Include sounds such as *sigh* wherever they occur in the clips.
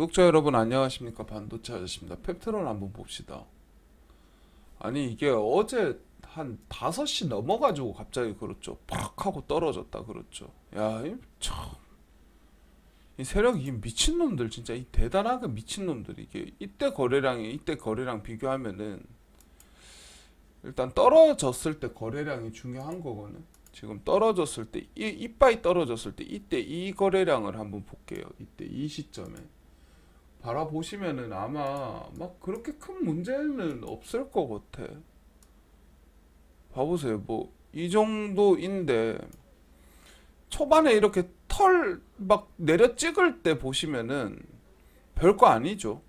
구독자 여러분 안녕하십니까? 반도체 아저씨입니다. 펩트론 한번 봅시다. 아니 이게 어제 한 5시 넘어가지고 갑자기 그렇죠. 팍 하고 떨어졌다 그렇죠. 야이참이 세력 이 미친놈들 진짜 이 대단하게 미친놈들. 이게 이때 거래량이 이때 거래량 비교하면은 일단 떨어졌을 때 거래량이 중요한 거거든. 지금 떨어졌을 때 이, 이빠이 떨어졌을 때 이때 이 거래량을 한번 볼게요. 이때 이 시점에 바라보시면은 아마 막 그렇게 큰 문제는 없을 것 같아. 봐보세요. 뭐 이 정도인데 초반에 이렇게 털 막 내려 찍을 때 보시면은 별거 아니죠.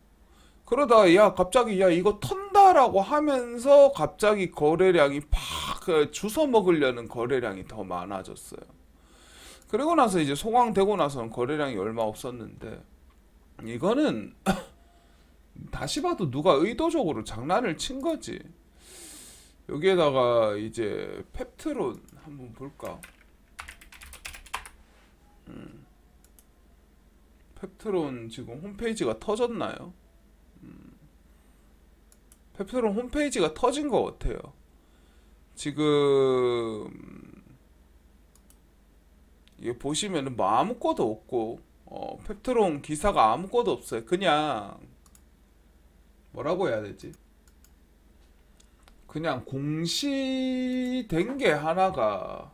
그러다 야 갑자기 야 이거 턴다라고 하면서 갑자기 거래량이 팍 주워 먹으려는 거래량이 더 많아졌어요. 그리고 나서 이제 소강되고 나서는 거래량이 얼마 없었는데 이거는 *coughs* 다시 봐도 누가 의도적으로 장난을 친 거지. 여기에다가 이제 펩트론 한번 볼까? 음. 펩트론 지금 홈페이지가 터졌나요? 음. 펩트론 홈페이지가 터진 것 같아요. 지금 이게 보시면은 뭐 아무것도 없고 어, 펩트론 기사가 아무것도 없어요. 그냥 뭐라고 해야 되지? 그냥 공시된 게 하나가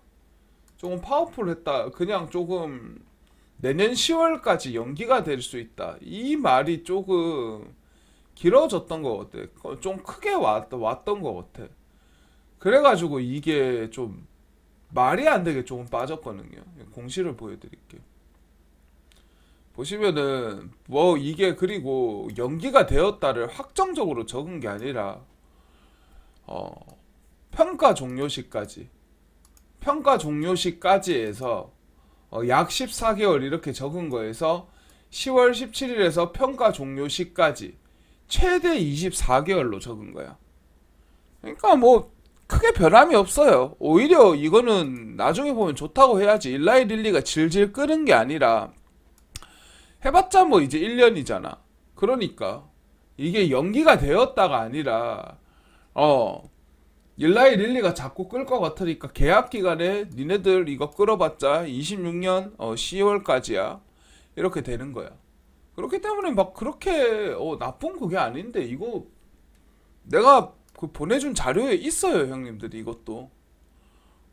조금 파워풀했다. 그냥 조금 내년 10월까지 연기가 될 수 있다. 이 말이 조금 길어졌던 것 같아. 어, 좀 크게 왔, 왔던 것 같아. 그래가지고 이게 좀 말이 안 되게 조금 빠졌거든요. 공시를 보여드릴게요. 보시면은 뭐 이게 그리고 연기가 되었다를 확정적으로 적은 게 아니라 어 평가 종료 시까지 평가 종료 시까지 해서 어, 약 14개월 이렇게 적은 거에서 10월 17일에서 평가 종료 시까지 최대 24개월로 적은 거야. 그러니까 뭐 크게 변함이 없어요. 오히려 이거는 나중에 보면 좋다고 해야지. 일라이 릴리가 질질 끄는 게 아니라 해봤자 뭐 이제 1년이잖아. 그러니까 이게 연기가 되었다가 아니라 어 일라이 릴리가 자꾸 끌 것 같으니까 계약 기간에 니네들 이거 끌어봤자 26년 어 10월까지야 이렇게 되는 거야. 그렇기 때문에 막 그렇게 어 나쁜 그게 아닌데 이거 내가 그 보내준 자료에 있어요 형님들이 이것도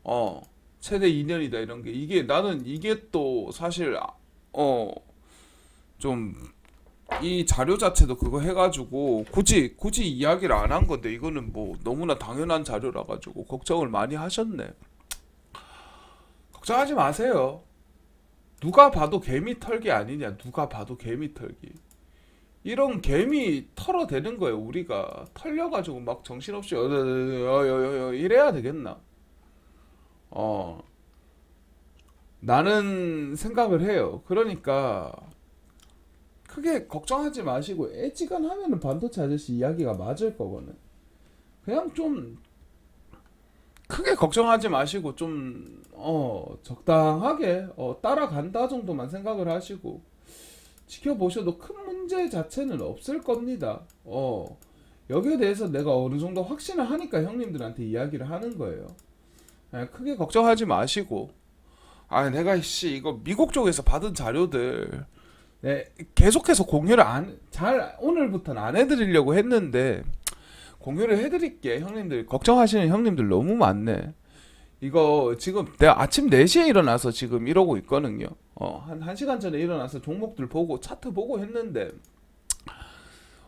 어 최대 2년이다 이런 게 이게 나는 이게 또 사실 어 좀 이 자료 자체도 그거 해가지고 굳이 굳이 이야기를 안 한 건데 이거는 뭐 너무나 당연한 자료라 가지고 걱정을 많이 하셨네. 걱정하지 마세요. 누가 봐도 개미 털기 아니냐? 누가 봐도 개미 털기. 이런 개미 털어대는 거예요. 우리가 털려가지고 막 정신없이 어여여여 이래야 되겠나? 어 나는 생각을 해요. 그러니까 크게 걱정하지 마시고 애지간하면은 반도체 아저씨 이야기가 맞을 거거든. 그냥 좀 크게 걱정하지 마시고 좀 어 적당하게 어 따라간다 정도만 생각을 하시고 지켜보셔도 큰 문제 자체는 없을 겁니다. 어 여기에 대해서 내가 어느 정도 확신을 하니까 형님들한테 이야기를 하는 거예요. 예, 크게 걱정하지 마시고 아 내가 씨 이거 미국 쪽에서 받은 자료들 네, 계속해서 공유를 안, 잘, 오늘부터는 안 해드리려고 했는데, 공유를 해드릴게. 형님들, 걱정하시는 형님들 너무 많네. 이거 지금 내가 아침 4시에 일어나서 지금 이러고 있거든요. 어, 한 1시간 전에 일어나서 종목들 보고, 차트 보고 했는데,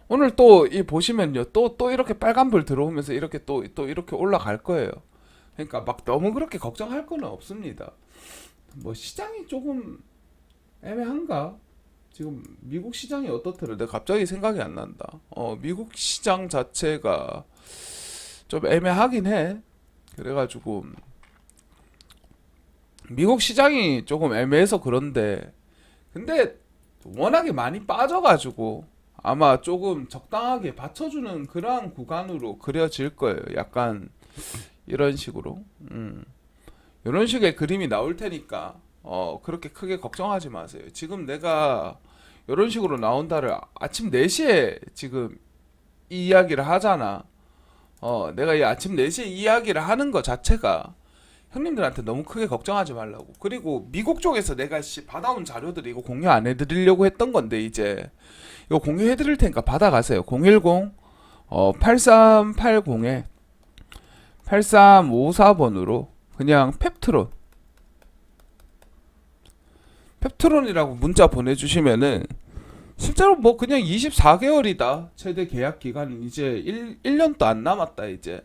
오늘 또 이 보시면요. 또, 또 이렇게 빨간불 들어오면서 이렇게 또, 또 이렇게 올라갈 거예요. 그러니까 막 너무 그렇게 걱정할 거는 없습니다. 뭐 시장이 조금 애매한가? 지금 미국 시장이 어떻더라? 내가 갑자기 생각이 안 난다. 어, 미국 시장 자체가 좀 애매하긴 해. 그래가지고 미국 시장이 조금 애매해서 그런데 근데 워낙에 많이 빠져가지고 아마 조금 적당하게 받쳐주는 그러한 구간으로 그려질 거예요. 약간 이런 식으로. 음. 이런 식의 그림이 나올 테니까 어, 그렇게 크게 걱정하지 마세요. 지금 내가 이런 식으로 나온다를 아침 4시에 지금 이 이야기를 하잖아. 어, 내가 이 아침 4시에 이 이야기를 하는 것 자체가 형님들한테 너무 크게 걱정하지 말라고. 그리고 미국 쪽에서 내가 씨 받아온 자료들 이거 공유 안 해드리려고 했던 건데 이제 이거 공유해 드릴 테니까 받아가세요. 010 어, 8380에 8354번으로 그냥 펩트론 펩트론이라고 문자 보내주시면은 실제로 뭐 그냥 24개월이다. 최대 계약 기간 이제 1, 1년도 안 남았다 이제.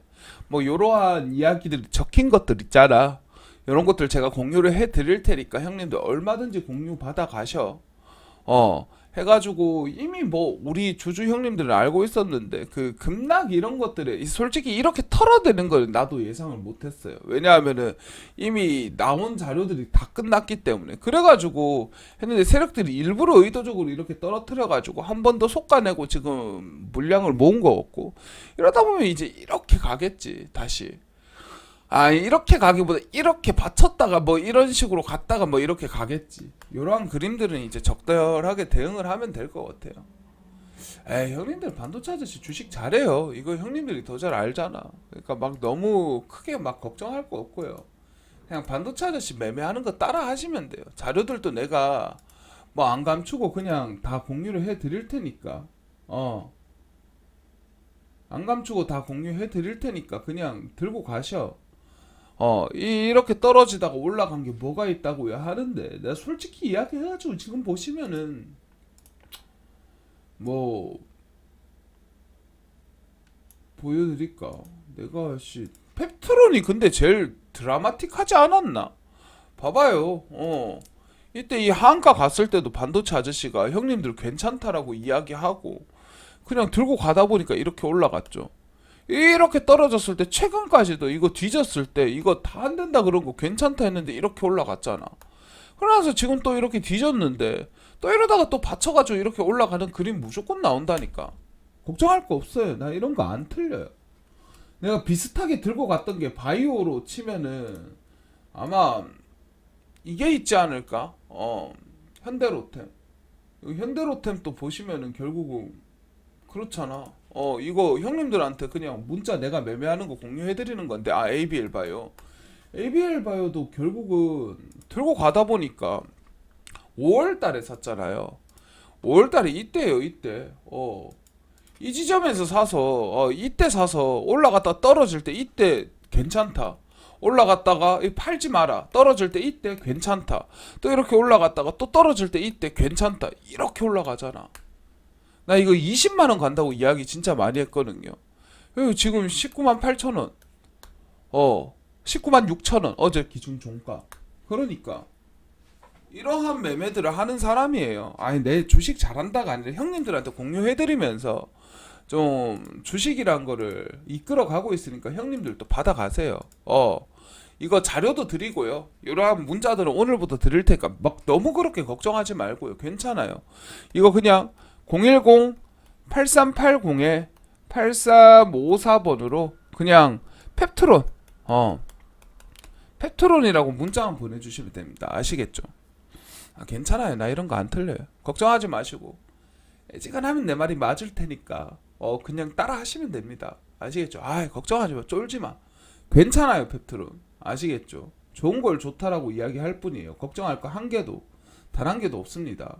뭐 요러한 이야기들이 적힌 것들 있잖아. 이런 것들 제가 공유를 해 드릴 테니까 형님들 얼마든지 공유 받아 가셔. 어 해가지고 이미 뭐 우리 주주 형님들은 알고 있었는데 그 급락 이런 것들에 솔직히 이렇게 털어대는 걸 나도 예상을 못했어요. 왜냐하면은 이미 나온 자료들이 다 끝났기 때문에. 그래가지고 했는데 세력들이 일부러 의도적으로 이렇게 떨어뜨려가지고 한 번더 솎아내고 지금 물량을 모은 거 같고. 이러다 보면 이제 이렇게 가겠지 다시 아 이렇게 가기보다 이렇게 받쳤다가 뭐 이런 식으로 갔다가 뭐 이렇게 가겠지. 이러한 그림들은 이제 적절하게 대응을 하면 될 것 같아요. 에이 형님들 반도체 아저씨 주식 잘해요. 이거 형님들이 더 잘 알잖아. 그러니까 막 너무 크게 막 걱정할 거 없고요. 그냥 반도체 아저씨 매매하는 거 따라 하시면 돼요. 자료들도 내가 뭐 안 감추고 그냥 다 공유를 해 드릴 테니까. 어. 안 감추고 다 공유해 드릴 테니까 그냥 들고 가셔. 어, 이- 이렇게 떨어지다가 올라간 게 뭐가 있다고요 하는데 내가 솔직히 이야기해가지고 지금 보시면은 뭐 보여드릴까? 내가 씨 펩트론이 근데 제일 드라마틱하지 않았나? 봐봐요. 어. 이때 이 한가 갔을 때도 반도체 아저씨가 형님들 괜찮다라고 이야기하고 그냥 들고 가다 보니까 이렇게 올라갔죠. 이렇게 떨어졌을 때 최근까지도 이거 뒤졌을 때 이거 다 안 된다 그런 거 괜찮다 했는데 이렇게 올라갔잖아. 그러면서 지금 또 이렇게 뒤졌는데 또 이러다가 또 받쳐가지고 이렇게 올라가는 그림 무조건 나온다니까. 걱정할 거 없어요. 나 이런 거 안 틀려요. 내가 비슷하게 들고 갔던 게 바이오로 치면은 아마 이게 있지 않을까? 어 현대로템. 현대로템 또 보시면은 결국은 그렇잖아. 어 이거 형님들한테 그냥 문자 내가 매매하는 거 공유해드리는 건데 아 ABL 바이오. ABL 바이오도 결국은 들고 가다 보니까 5월 달에 샀잖아요. 5월 달에 이때요 이때. 어. 이 지점에서 사서 어, 이때 사서 올라갔다 떨어질 때 이때 괜찮다. 올라갔다가 이 팔지 마라. 떨어질 때 이때 괜찮다. 또 이렇게 올라갔다가 또 떨어질 때 이때 괜찮다. 이렇게 올라가잖아. 나 이거 20만 원 간다고 이야기 진짜 많이 했거든요. 여기 지금 19만 8천 원. 어, 19만 6천 원. 어제 기준 종가. 그러니까 이러한 매매들을 하는 사람이에요. 아니 내 주식 잘한다가 아니라 형님들한테 공유해드리면서 좀 주식이란 거를 이끌어 가고 있으니까 형님들도 받아가세요. 어. 이거 자료도 드리고요. 이러한 문자들은 오늘부터 드릴 테니까 막 너무 그렇게 걱정하지 말고요. 괜찮아요. 이거 그냥 010-8380에 8354번으로 그냥 펩트론 어 펩트론이라고 문자만 보내주시면 됩니다. 아시겠죠? 아, 괜찮아요. 나 이런 거 안 틀려요. 걱정하지 마시고 애지간하면 내 말이 맞을 테니까 어 그냥 따라 하시면 됩니다. 아시겠죠? 아 걱정하지 마. 쫄지 마. 괜찮아요, 펩트론. 아시겠죠? 좋은 걸 좋다라고 이야기할 뿐이에요. 걱정할 거 한 개도 단 한 개도 없습니다.